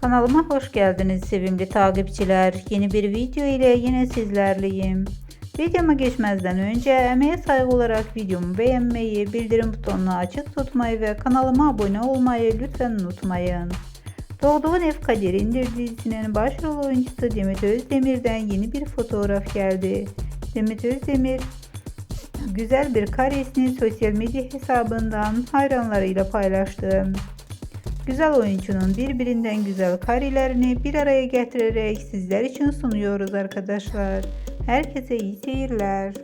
Kanalıma hoş geldiniz sevimli takipçiler. Yeni bir video ile yine sizlerleyim. Videoma geçmezden önce emeğe saygı olarak videomu beğenmeyi, bildirim butonunu açık tutmayı ve kanalıma abone olmayı lütfen unutmayın. Doğduğun Ev Kaderindir dizisinin başrol oyuncusu Demet Özdemir'den yeni bir fotoğraf geldi. Demet Özdemir güzel bir karesini sosyal medya hesabından hayranlarıyla paylaştı. Güzel oyuncunun birbirinden güzel karelerini bir araya getirerek sizler için sunuyoruz arkadaşlar. Herkese iyi seyirler.